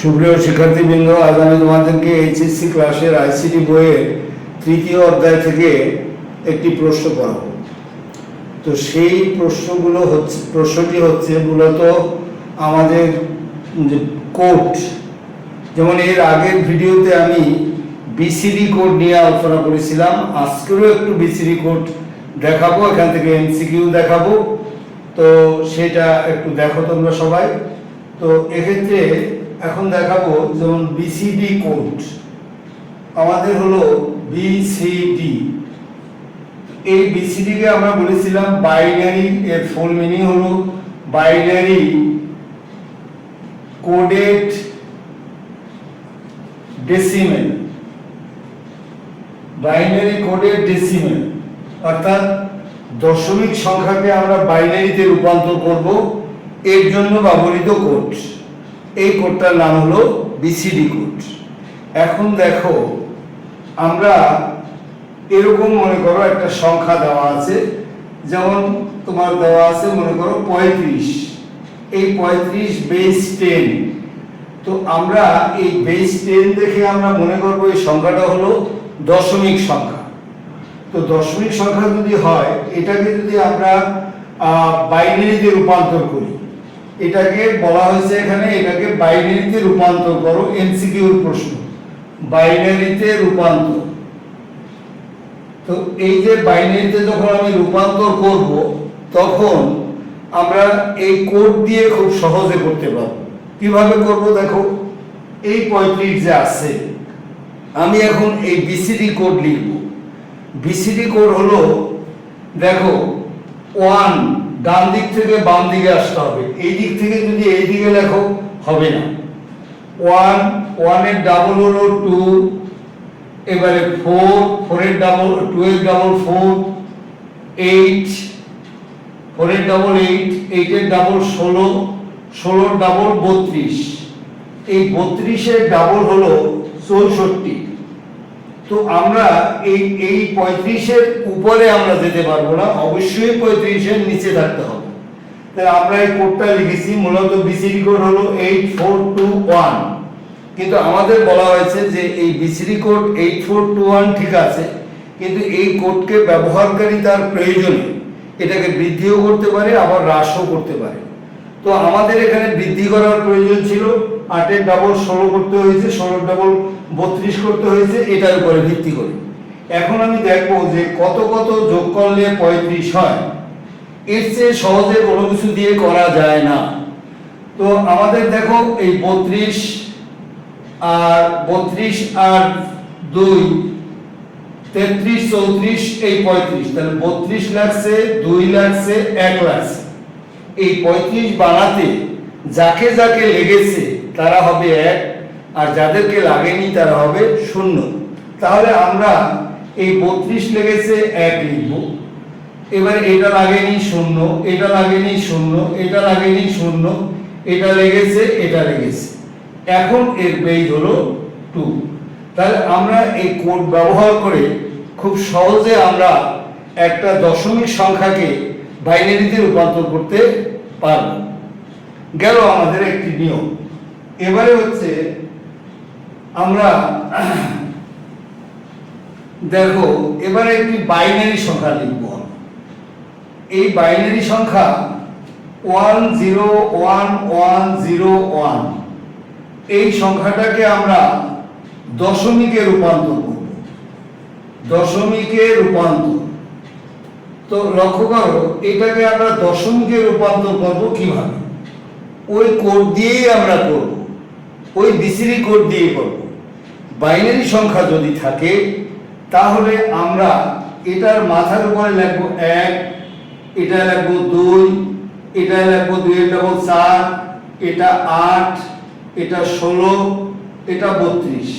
সুপ্রিয় শিক্ষার্থীবৃন্দ, আজ আমি তোমাদেরকে এইচএসসি ক্লাসের আইসিটি বইয়ের তৃতীয় অধ্যায় থেকে একটি প্রশ্ন পড়াবো। তো সেই প্রশ্নগুলো হচ্ছে, প্রশ্নটি হচ্ছে মূলত আমাদের যে কোড। যেমন এর আগের ভিডিওতে আমি বিসিডি কোড নিয়ে আলোচনা করেছিলাম, আজকেরও একটু বিসিডি কোড দেখাবো, এখান থেকে এমসিকিউ দেখাবো। তো সেটা একটু দেখো তোমরা সবাই। তো এক্ষেত্রে এখন দেখাবো যেমন বিসিডি কোড আমাদের হলো বিসিডি এই বিসিডি কে আমরা বলেছিলাম বাইনারি এর ফুল মিনিং হলো binary coded decimal binary coded decimal অর্থাৎ দশমিক সংখ্যাকে আমরা বাইনারিতে রূপান্তর করব, এর জন্য ব্যবহৃত কোড এই কোডটার নাম হলো বিসিডি কোড। এখন দেখো, আমরা এরকম মনে করো একটা সংখ্যা দেওয়া আছে, যেমন তোমার দেওয়া আছে মনে করো পঁয়ত্রিশ। এই পঁয়ত্রিশ বেস টেন তো আমরা এই বেস টেন দেখে আমরা মনে করব এই সংখ্যাটা হলো দশমিক সংখ্যা। তো দশমিক সংখ্যা যদি হয়, এটাকে যদি আমরা বাইনারিতে রূপান্তর করি এটাকে বলা হয়েছে এখানে, এটাকে বাইনারিতে রূপান্তর করো, এমসিকিউর প্রশ্ন। বাইনারিতে রূপান্তর। তো এই যে বাইনারিতে যখন আমি রূপান্তর করব, তখন আমরা এই কোড দিয়ে খুব সহজে করতে পারব। কীভাবে করব দেখো, এই পঁয়ত্রিশ যে আছে, আমি এখন এই বিসিডি কোড লিখব। বিসিডি কোড হলো, দেখো ওয়ান ডান দিক থেকে বাম দিকে আসতে হবে। এই দিক থেকে যদি এই দিকে লেখো, হবে না। ওয়ান ওয়ানের ডাবল হলো টু এবারে ফোর ফোরের ডাবল টু এর ডাবল ফোর এইট ফোরের ডাবল এইট এইটের ডাবল ষোলো, ষোলোর ডাবল বত্রিশ। এই বত্রিশের ডাবল হলো চৌষট্টি। তো আমরা এই এই পঁয়ত্রিশের উপরে আমরা যেতে পারব না, অবশ্যই পঁয়ত্রিশের নিচে থাকতে হবে। তাই আমরা এই কোডটা লিখেছি, মূলত বিসিডি কোড হলো এইট ফোর টু ওয়ান কিন্তু আমাদের বলা হয়েছে যে এই BCD code eight four two one ঠিক আছে, কিন্তু এই কোডকে ব্যবহারকারী তার প্রয়োজনে এটাকে বৃদ্ধিও করতে পারে, আবার হ্রাসও করতে পারে। তো আমাদের এখানে বৃদ্ধি করার প্রয়োজন ছিল, আটের ডাবল ষোলো করতে হয়েছে, ষোলোর ডাবল বত্রিশ করতে হয়েছে, এটার উপরে ভিত্তি করে। এখন আমি দেখব যে কত কত যোগ করলে পঁয়ত্রিশ হয়। এর চেয়ে সহজে কোনো কিছু দিয়ে করা যায় না। তো আমাদের দেখো এই বত্রিশ আর বত্রিশ আর দুই, তেত্রিশ, চৌত্রিশ, এই পঁয়ত্রিশ। তাহলে বত্রিশ লাগছে, দুই লাগছে, এক লাগছে। এই পঁয়ত্রিশ বানাতে যাকে যাকে লেগেছে তারা হবে এক, আর যাদেরকে লাগেনি তারা হবে শূন্য। তাহলে আমরা এই বত্রিশ লেগেছে এক লিখব। এবার এটা লাগেনি শূন্য, এটা লাগেনি শূন্য, এটা লাগেনি শূন্য, এটা লেগেছে এটা লেগেছে। এখন এর বেজ হলো টু। তাহলে আমরা এই কোড ব্যবহার করে খুব সহজে আমরা একটা দশমিক সংখ্যাকে বাইনারিতে রূপান্তর করতে পারব। গেল আমাদের একটি নিয়ম। এবারে হচ্ছে আমরা দেখো, এবারে একটি বাইনারি সংখ্যা লিখব এই বাইনারি সংখ্যা one zero one one zero one. এই সংখ্যাটাকে আমরা দশমিকে রূপান্তর করব। দশমিকে রূপান্তর। তো লক্ষ্য করো, এটাকে আমরা দশমকে রূপান্তর করব কীভাবে? ওই কোড দিয়েই আমরা করব। ওই বিসিডি কোড দিয়ে করব। বাইনারি সংখ্যা যদি থাকে, তাহলে আমরা এটার মাথার উপরে লিখব এক, এটা লিখব দুই, এটা লিখব দুই ডবল চার, এটা আট, এটা ষোলো, এটা বত্রিশ।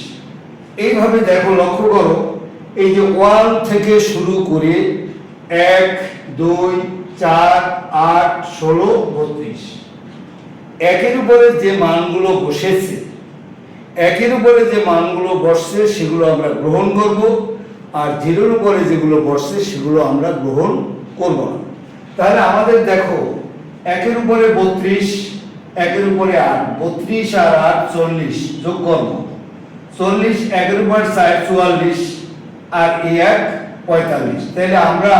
এইভাবে দেখো, লক্ষ্য করো, এই যে ওয়ান থেকে শুরু করে এক, দুই, চার, আট, ষোলো, বত্রিশ। একের উপরে যে মানগুলো বসেছে, একের উপরে যে মানগুলো বসছে, সেগুলো আমরা গ্রহণ করব। আর জিরোর উপরে যেগুলো বসছে, সেগুলো আমরা গ্রহণ করব না। তাহলে আমাদের দেখো, একের উপরে বত্রিশ, একের উপরে আট, বত্রিশ আর আট, চল্লিশ, যোগ করব চল্লিশ একের উপর ষাট চুয়াল্লিশ, আর এক পঁয়তাল্লিশ। তাহলে আমরা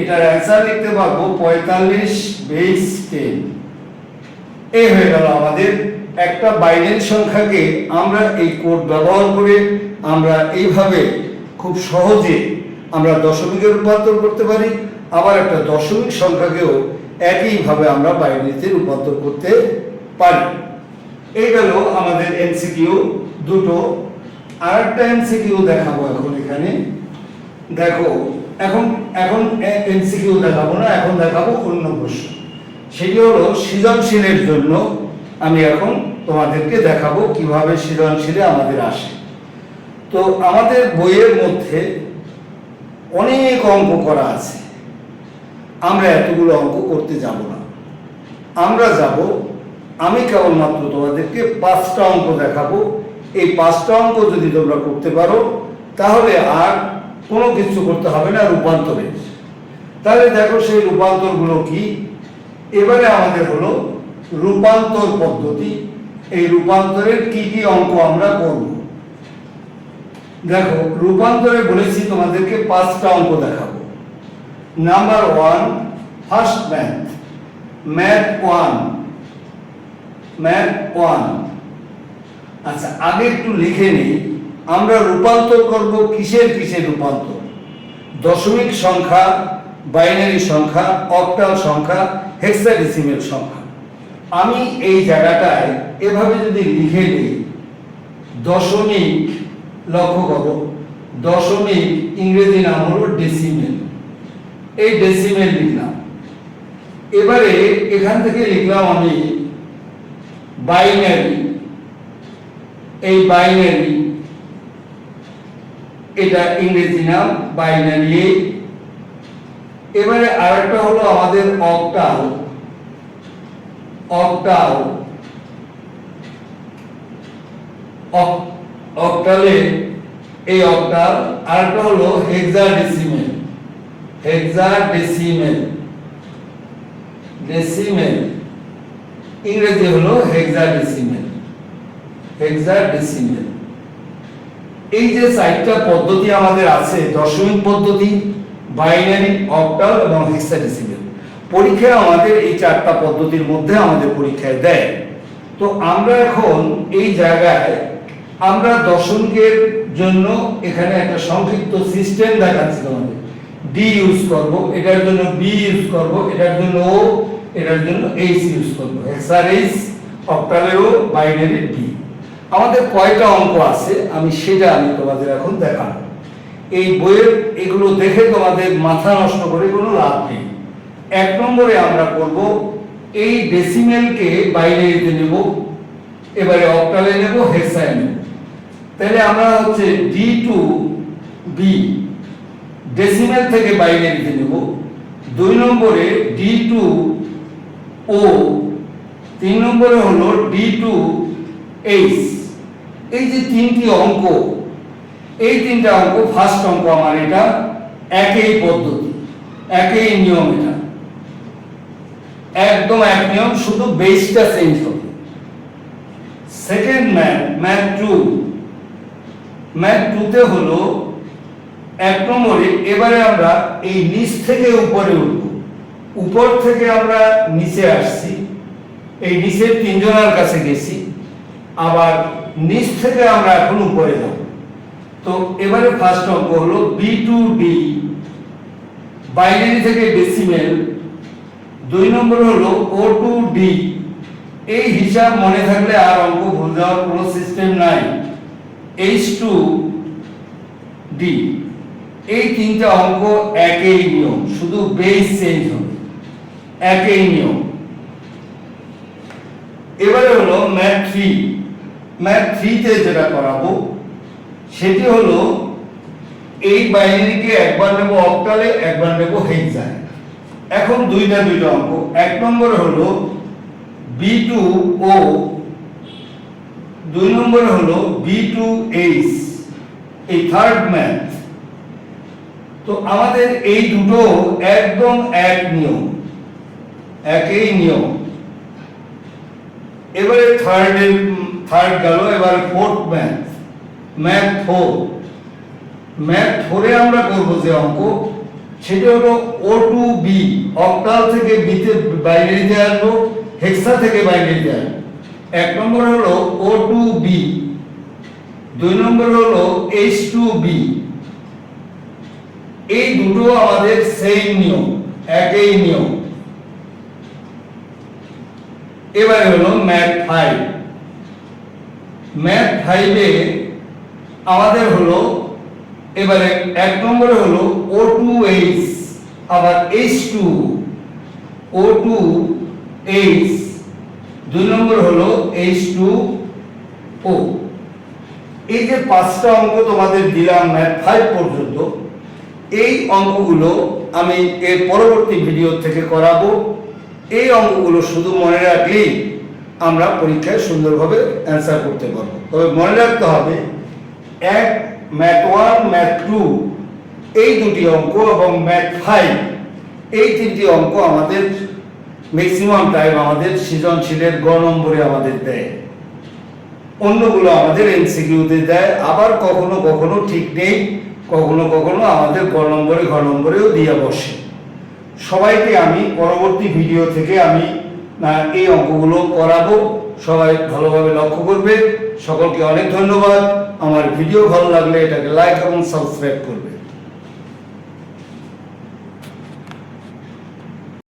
এটার অ্যান্সার লিখতে পারব পঁয়তাল্লিশ বেস টেন এই হয়ে গেল আমাদের একটা বাইনারি সংখ্যাকে আমরা এই কোড ব্যবহার করে আমরা এইভাবে খুব সহজে আমরা দশমিকে রূপান্তর করতে পারি, আবার একটা দশমিক সংখ্যাকেও একইভাবে আমরা বাইনারিতে রূপান্তর করতে পারি। এই গেল আমাদের এমসিকিউ দুটো। আর একটা এমসিকিউ দেখাবো এখন এখানে। দেখো, এখন এখন এমসিকিউ দেখাবো না, এখন দেখাবো অন্য প্রশ্ন। সেটি হলো, সৃজনশীলের জন্য আমি এখন তোমাদেরকে দেখাবো কীভাবে সৃজনশীলে আমাদের আসে। তো আমাদের বইয়ের মধ্যে অনেক অঙ্ক করা আছে। আমরা এতগুলো অঙ্ক করতে যাব না। আমরা যাব, আমি কেবলমাত্র তোমাদেরকে পাঁচটা অঙ্ক দেখাবো। এই পাঁচটা অঙ্ক যদি তোমরা করতে পারো, তাহলে আর কোনো কিছু করতে হবে না রূপান্তরে। তাহলে দেখো সেই রূপান্তরগুলো কি? এবারে আমাদের হলো রূপান্তর পদ্ধতি। এই রূপান্তরের কি কি অঙ্ক আমরা করব? দেখো, রূপান্তরে বলেছি তোমাদেরকে পাঁচটা অঙ্ক দেখাবো। Number one, first math. Math one. Math one. আচ্ছা আগে একটু লিখে নিই। আমরা রূপান্তর করব কিসের কিসের রূপান্তর? দশমিক সংখ্যা, বাইনারি সংখ্যা, অক্টাল সংখ্যা, হেক্সাডেসিমেল সংখ্যা। আমি এই জায়গাটায় এভাবে যদি লিখে নিই দশমিক লক্ষ্য করো, দশমিক ইংরেজি নাম হলো ডেসিমেল এই ডেসিমেল লিখলাম। এবারে এখান থেকে লিখলাম আমি বাইনারি। এই বাইনারি এটা ইংরেজি নাম বাইনারি এবারে আরেকটা হলো আমাদের অক্টাল অক্টাল অক- অক্টালে এই অক্টাল আরেকটা হলো হেক্সাডেসিমেল হেক্সাডেসিমেল ডেসিমেল ইংরেজি হলো হেক্সাডেসিমেল হেক্সাডেসিমেল এই যে চারটা পদ্ধতি আমাদের আছে, দশমিক পদ্ধতি, বাইনারি, অক্টাল এবং হেক্সাডেসিমেল। পরীক্ষায় আমাদের এই চারটা পদ্ধতির মধ্যে আমাদের পরীক্ষায় দেয়। তো আমরা এখন এই জায়গায় আমরা দশমিকের জন্য এখানে একটা সংক্ষিপ্ত সিস্টেম দেখাচ্ছি তোমাদের। ডি ইউজ করব, এটার জন্য বি ইউজ করব, এটার জন্য ও এটার জন্য এইচ ইউজ করব। হেক্সাডেস অক্টালেও বাইনারি ডি আমাদের কয়টা অঙ্ক আছে? আমি সেটা আমি তোমাদের এখন দেখাবো। এই বইয়ের এগুলো দেখে তোমাদের মাথা নষ্ট করে কোনো লাভ নেই। এক নম্বরে আমরা করব, এই ডেসিমেলকে বাইরে এতে নেব, এবারে অক্টালে নেব হেক্সায় নেব। তাহলে আমরা হচ্ছে ডি টু বি ডেসিমেল থেকে বাইনারিতে নেব। দুই নম্বরে ডি টু ও তিন নম্বরে হলো ডি টু এইচ এই যে তিনটি অঙ্ক, এই তিনটা অঙ্ক ফার্স্ট অঙ্ক আমার এটা, একই পদ্ধতি, একই নিয়ম এটা। একদম এক নিয়ম, শুধু বেসটা চেঞ্জ হবে। Second math math two math টুতে হলো, এক নম্বরে, এবারে আমরা এই নিচ থেকে উপরে উঠব। উপর থেকে আমরা নিচে আসছি। এই নিচের তিনজনের কাছে গেছি। আবার নিচ থেকে আমরা এখন উপরে যাব। তো এবারে ফার্স্ট অঙ্ক হলো বি টু ডি বাইনারি থেকে ডেসিমেল দুই নম্বর হলো ও টু ডি এই হিসাব মনে থাকলে আর অঙ্ক ভুল যাওয়ার কোনো সিস্টেম নাই। এইচ টু ডি এই তিনটা অঙ্ক একই নিয়ম, শুধু বেস চেঞ্জ হবে। একই নিয়ম। এবারে হলো ম্যাথ থ্রি ম্যাথ থ্রিতে যেটা করাবো, সেটি হলো এই বাইনারিকে একবার নেব অক্টালে একবার নেব হেক্সায় এখন দুইটা দুইটা অঙ্ক। এক নম্বরে হলো বি টু ও দুই নম্বরে হলো বি টু এইচ এই থার্ড ম্যাথ তো আমাদের এই দুটো একদম এক নিয়ম, একই নিয়ম। এবারে থার্ড থার্ড গেল, এবারে fourth math math four math ফোরে আমরা করব যে অঙ্ক। সেটা হলো ও টু বি অক্টাল থেকে বিতে বাইনারিতে আসব, হেক্সা থেকে বাইনারিতে আসব। এক নম্বর হলো ও টু বি দুই নম্বর হলো এইচ টু বি এই দুটো আমাদের সেম নিয়ম, একই নিয়ম। এবারে হলো ম্যাথ ফাইভ ম্যাথ ফাইভে আমাদের হলো, এবারে এক নম্বরে হলো ও টু এইচ আবার H to O to H দুই নম্বর হলো এইচ টু ও এই যে পাঁচটা অঙ্ক তোমাদের দিলাম ম্যাথ ফাইভ পর্যন্ত, এই অঙ্কগুলো আমি এর পরবর্তী ভিডিও থেকে করাবো। এই অঙ্কগুলো শুধু মনে রাখলেই আমরা পরীক্ষায় সুন্দরভাবে অ্যান্সার করতে পারব। তবে মনে রাখতে হবে, এক, ম্যাথ ওয়ান ম্যাথ টু এই দুটি অঙ্ক এবং ম্যাথ ফাইভ এই তিনটি অঙ্ক আমাদের ম্যাক্সিমাম টাইম আমাদের সৃজনশীলের গ নম্বরে আমাদের দেয়। অন্যগুলো আমাদের এমসিকিউতে দেয়, আবার কখনো কখনো ঠিক নেই, কখনো কখনো আমাদের গ নম্বরে, ঘ নম্বরেও দিয়ে বসে। সবাইকে আমি পরবর্তী ভিডিও থেকে আমি এই অঙ্কগুলো করাবো। সবাই ভালোভাবে লক্ষ্য করবে। সকলকে অনেক ধন্যবাদ। আমার ভিডিও ভালো লাগলে এটাকে লাইক এবং সাবস্ক্রাইব করবে।